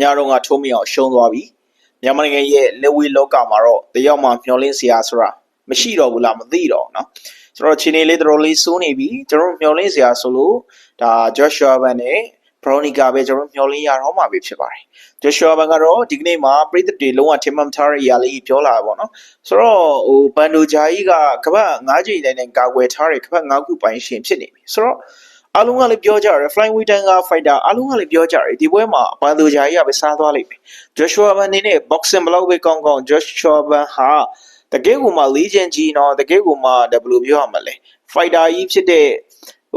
ညတော့ကထိုးမရအောင်ရှုံးသွားပြီမြန်မာနိုင်ငံရဲ့လက်ဝေးလောကမှာတော့တယောက်မှမျောလင်းစရာဆိုတာမရှိတော့ဘူးလားမသိတော့เนาะဆိုတော့ခြေနေလေးတော်တော်လေးစိုးနေပြီကျွန်တော်တို့မျောလင်းစရာဆိုလို့ဒါ Joshua Ban နဲ့ Veronica ပဲကျွန်တော်တို့မျောလင်းရတော့မှာပဲဖြစ်ပါတယ် Joshua Ban ကတော့ဒီကနေ့မှာပြည်သက်တွေလုံးဝထင်မှတ်မထားတဲ့အရာလေးပြောလာတာပေါ့နော်ဆိုတော့ဟိုဘန်ဒိုဂျာကြီးကကပတ်၅ချိန်တိုင်းနဲ့ကာကွယ်ထားတဲ့ကပတ်၅ခုပိုင်ရှင်ဖြစ်နေပြီဆိုတော့ အားလုံးကလည်းပြောကြတယ် flyweight တန်းက fighter အားလုံးကလည်းပြောကြတယ်ဒီပွဲမှာဘန်ဒိုဂျာကြီးကပဲစားသွားလိမ့်မယ် Joshua Ban နေနဲ့ boxing ဘလောက်ပဲကောင်းကောင်း Joshua Ban ဟာတကယ်ကိုမှ legend ကြီးနော်တကယ်ကိုမှဘယ်လိုပြောရမလဲ fighter ကြီးဖြစ်တဲ့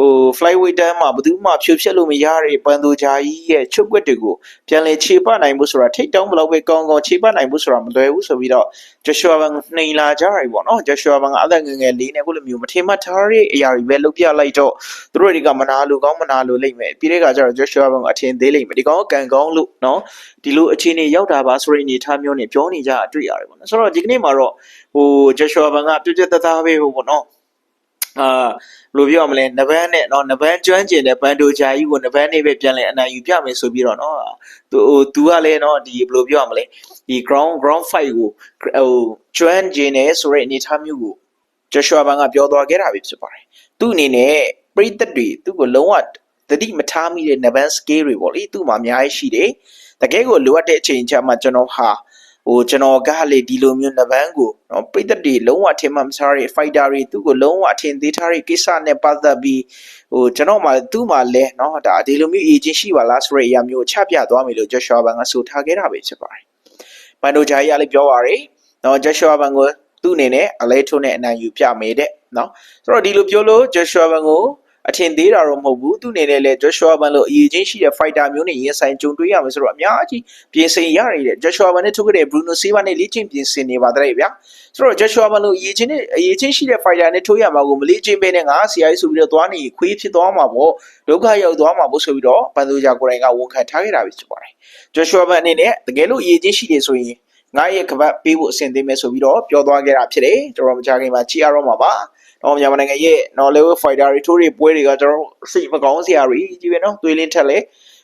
ဟို flyweight တန်းမှာဘယ်သူမှဖြိုဖျက်လို့မရတဲ့ပန်တိုဂျာကြီးရဲ့ချုပ်ွက်တွေကိုပြန်လဲခြေပတ်နိုင်မှုဆိုတာထိတ်တောင်းဘလောက်ပဲကောင်းကောင်းခြေပတ်နိုင်မှုဆိုတာမလွယ်ဘူးဆိုပြီးတော့ Joshua Ban နှိမ်လာကြရပြီပေါ့နော် Joshua Ban ကအသက်ငယ်ငယ်လေးနဲ့ကိုလိုမျိုးမထင်မှတ်ထားတဲ့အရာတွေပဲလုပ်ပြလိုက်တော့သူတို့တွေကမနာလိုကောင်းမနာလိုလိမ့်မယ်ပြီးတဲ့အခါကျတော့ Joshua Ban ကအထင်သေးလိမ့်မယ်ဒီကောင်ကကံကောင်းလို့နော်ဒီလိုအခြေအနေရောက်တာပါဆိုတဲ့အနေအထားမျိုးနဲ့ပြောနေကြအတွေ့ရတယ်ပေါ့နော်ဆိုတော့ဒီကနေ့မှာတော့ဟို Joshua Ban ကပြည့်ပြည့်သားသားပဲဟိုပေါ့နော် အာဘယ်လိုပြောရမလဲနဘန်းနဲ့เนาะနဘန်းကျွမ်းကျင်တဲ့ဘန်ဒိုဂျာကြီးကိုနဘန်းနဲ့ပဲပြန်လဲအနိုင်ယူပြမယ်ဆိုပြီးတော့เนาะသူဟိုသူကလည်းเนาะဒီဘယ်လိုပြောရမလဲဒီ ground ground fight ကိုဟိုကျွမ်းကျင်နေဆိုတဲ့အနေအထားမျိုးကို Joshua Ban ကပြောသွားခဲ့တာပဲဖြစ်ပါတယ်သူ့အနေနဲ့ပရိသတ်တွေသူ့ကိုလုံးဝတတိမထားမိတဲ့နဘန်း scale တွေပေါ့လေသူ့မှာအများကြီးရှိတယ်တကယ်ကိုလိုအပ်တဲ့အချိန်ကျမှကျွန်တော်ဟာ ဟိုကျွန်တော်ကလေဒီလိုမျိုးနဘန်းကိုနော်ပိသက်တွေလုံးဝထင်မှမစားတဲ့ fighter တွေသူ့ကိုလုံးဝအထင်သေးထားတဲ့ကိစ္စနဲ့ပတ်သက်ပြီးဟိုကျွန်တော်မှသူ့မှာလဲနော်ဒါဒီလိုမျိုး agent ရှိပါလားဆိုတဲ့အရာမျိုးကိုချပြသွားမယ်လို့ Joshua Ban ကဆိုထားခဲ့တာပဲဖြစ်ပါတယ်။ဘန်ဒိုဂျာကြီးကလည်းပြောပါရယ်နော် Joshua Ban ကိုသူ့အနေနဲ့အလဲထိုးနဲ့အနိုင်ယူပြမယ်တဲ့နော်ဆိုတော့ဒီလိုပြောလို့ Joshua Ban ကို အထင်သေးတာတော့မဟုတ်ဘူးသူအနေနဲ့လည်း Joshua Ban လို့အရေးချင်းရှိတဲ့ fighter မျိုးနဲ့ရင်ဆိုင်ကြုံတွေ့ရမယ်ဆိုတော့အများကြီးပြင်ဆင်ရရတဲ့ Joshua Ban နဲ့ထုတ်ခဲ့တဲ့ Bruno Silva နဲ့လေ့ကျင့်ပြင်ဆင်နေပါတဲ့ဗျာဆိုတော့ Joshua Ban လို့အရေးချင်းနဲ့အရေးချင်းရှိတဲ့ fighter နဲ့ထိုးရမှာကိုမလေ့ကျင့်ပေးနဲ့ငါဆရာကြီးဆိုပြီးတော့သွားနေခွေးဖြစ်သွားမှာပေါ့ဒုက္ခရောက်သွားမှာပေါ့ဆိုပြီးတော့ဘန်ဒိုဂျာကိုယ်တိုင်ကဝန်ခံထားခဲ့တာပဲဖြစ်ပါတယ် Joshua Ban အနေနဲ့တကယ်လို့အရေးချင်းရှိတယ်ဆိုရင်ငါရဲ့ကပတ်ပေးဖို့အဆင်သင့်မဲ့ဆိုပြီးတော့ပြောသွားခဲ့တာဖြစ်တယ်ကျွန်တော်မကြခင်မှာကြည်ရတော့မှာပါ တော့မြန်မာနိုင်ငံရဲ့နော် level fighter တွေထိုးတွေပွဲတွေကကျွန်တော်စိတ်မကောင်းစရာတွေကြီးပဲနော်သွေးလင်းထက်လဲ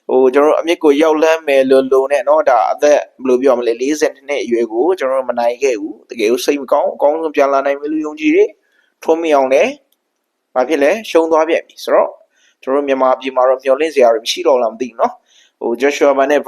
ဟိုကျွန်တော်အမြစ်ကိုရောက်လန်းမယ်လို့လုံနဲ့နော်ဒါအသက်ဘယ်လိုပြောမလဲ40နှစ်အရွယ်ကိုကျွန်တော်မနိုင်ခဲ့ဘူးတကယ်ကိုစိတ်မကောင်းအကောင်းဆုံးပြန်လာနိုင်မယ်လို့ယုံကြည်တယ်ထိုးမအောင်လဲဘာဖြစ်လဲရှုံးသွားပြန်ပြီဆိုတော့ကျွန်တော်မြန်မာပြည်မှာတော့မျောလင့်စရာတွေမရှိတော့လားမသိဘူးနော်ဟို Joshua Ban နဲ့